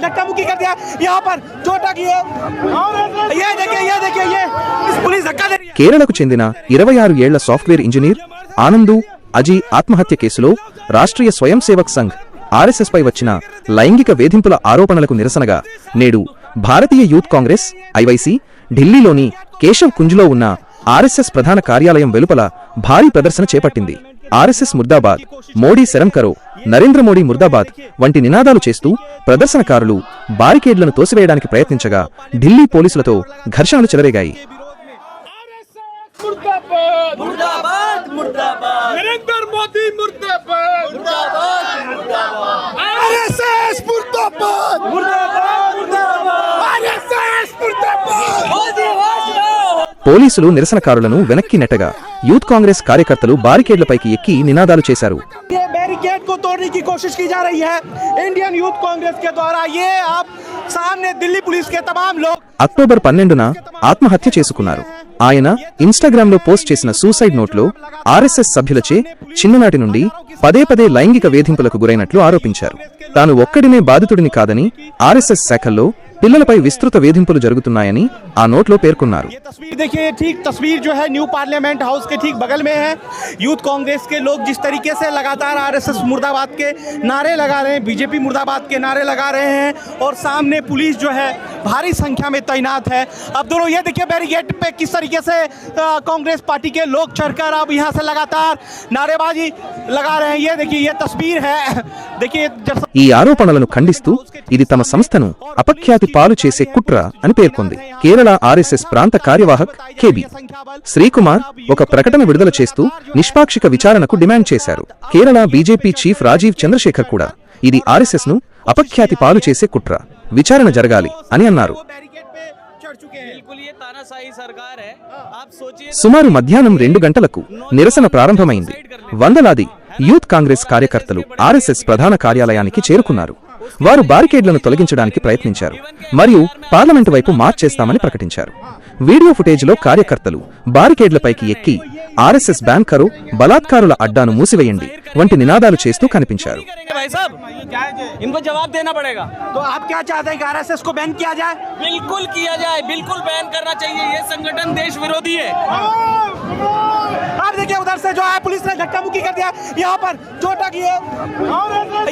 धक्का मुक्की कर दिया यहाँ पर चोटा की है ये देखिए ये देखिए ये इस पुलिस धक्का दे रही है కేరళకు చెందిన ఇరవై ఆరు ఏళ్ల సాఫ్ట్వేర్ ఇంజనీర్ ఆనందు అజీ ఆత్మహత్య కేసులో రాష్ట్రీయ స్వయం సేవక్ సంఘ్ ఆర్ఎస్ఎస్ పై వచ్చిన లైంగిక వేధింపుల ఆరోపణలకు నిరసనగా నేడు భారతీయ యూత్ కాంగ్రెస్ ఐవైసీ ఢిల్లీలోని కేశవ్ కుంజ్లో ఉన్న ఆర్ఎస్ఎస్ ప్రధాన కార్యాలయం వెలుపల భారీ ప్రదర్శన చేపట్టింది ఆర్ఎస్ఎస్ ముర్దాబాద్ మోడీ శరం కరో నరేంద్ర మోడీ ముర్దాబాద్ వంటి నినాదాలు చేస్తూ ప్రదర్శనకారులు బారికేడ్లను తోసివేయడానికి ప్రయత్నించగా ఢిల్లీ పోలీసులతో ఘర్షణలు చెలరేగాయి. పోలీసులు నిరసనకారులను వెనక్కి నెట్టగా యూత్ కాంగ్రెస్ కార్యకర్తలు బారికేడ్లపైకి ఎక్కి నినాదాలు చేశారు ये बैरिकेड को तोड़ने की कोशिश की जा रही है इंडियन यूथ कांग्रेस के द्वारा ये आप सामने दिल्ली पुलिस के तमाम लोग అక్టోబర్ పన్నెండున ఆత్మహత్య చేసుకున్నారు ఆయన ఇన్స్టాగ్రామ్ లో పోస్ట్ చేసిన సూసైడ్ నోట్లో ఆర్ఎస్ఎస్ సభ్యులచే చిన్ననాటి నుండి పదే పదే లైంగిక వేధింపులకు గురైనట్లు ఆరోపించారు తాను ఒక్కడినే బాధితుడిని కాదని ఆర్ఎస్ఎస్ శాఖల్లో పిల్లలపై విస్తృత వేధింపులు జరుగుతున్నాయని ఆ నోట్లో పేర్కొన్నారు ये तस्वीर देखिए ठीक तस्वीर जो है न्यू पार्लियामेंट हाउस के ठीक बगल में है यूथ कांग्रेस के लोग जिस तरीके से लगातार आरएसएस मुर्दाबाद के नारे लगा रहे हैं बीजेपी मुर्दाबाद के नारे लगा रहे हैं और सामने पुलिस जो है भारी संख्या में तैनात है अब दोनों ये देखिए बैरिकेड पे किस तरीके से अ, कांग्रेस पार्टी के लोग चढ़कर अब यहाँ से लगातार नारेबाजी लगा रहे हैं ये देखिए ये तस्वीर है देखिए जब ఈ ఆరోపణలను ఖండిస్తూ ఇది తమ సంస్థను అపఖ్యాతి పాలు చేసే కుట్ర అని పేర్కొంది. కేరళ ఆర్ఎస్ఎస్ ప్రాంత కార్యవాహక్ కేబి. శ్రీకుమార్ ఒక ప్రకటన విడుదల చేస్తూ నిష్పాక్షిక విచారణకు డిమాండ్ చేశారు. కేరళ బీజేపీ చీఫ్ రాజీవ్ చంద్రశేఖర్ కూడా ఇది ఆర్ఎస్ఎస్ను అపఖ్యాతి పాలు చేసే కుట్ర. విచారణ జరగాలి అని అన్నారు. సుమారు మధ్యాహ్నం రెండు గంటలకు నిరసన ప్రారంభమైంది. వందలాది యూత్ కాంగ్రెస్ కార్యకర్తలు ఆర్ఎస్ఎస్ ప్రధాన కార్యాలయానికి చేరుకున్నారు. వారు బారికేడ్లను తొలగించడానికి ప్రయత్నించారు మరియు పార్లమెంటు వైపు మార్చ్ చేస్తామని ప్రకటించారు వీడియో ఫుటేజ్లో కార్యకర్తలు బారికేడ్లపైకి ఎక్కి ఆర్ఎస్ఎస్ బ్యాన్ కరో బలాత్కారుల అడ్డాను మూసివేయండి వంటి నినాదాలు చేస్తూ కనిపించారు करेंगे भाई साहब इनको जवाब देना पड़ेगा तो आप क्या चाहते हैं कि आरएसएस को बैन किया जाए बिल्कुल किया जाए बिल्कुल बैन करना चाहिए ये संगठन देश विरोधी है आप देखिए उधर से जो है पुलिस ने धक्का मुक्की कर दिया। यहाँ पर चोटा की है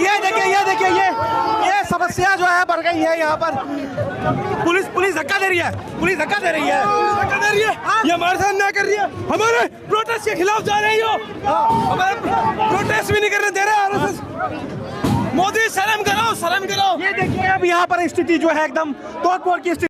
ये देखिए ये देखिए ये ये समस्या जो है बढ़ गई है यहाँ पर। पुलिस पुलिस धक्का दे रही है। पुलिस धक्का दे रही है। धक्का दे रही है। ये हमारे साथ ना कर रही है। हमारे प्रोटेस्ट के खिलाफ जा रही हो हमारे प्रोटेस्ट भी नहीं करने दे रहे आरएसएस मोदी शर्म करो शर्म करो ये देखिए अब यहाँ पर स्थिति जो है एकदम तोड़ फोड़ की स्थिति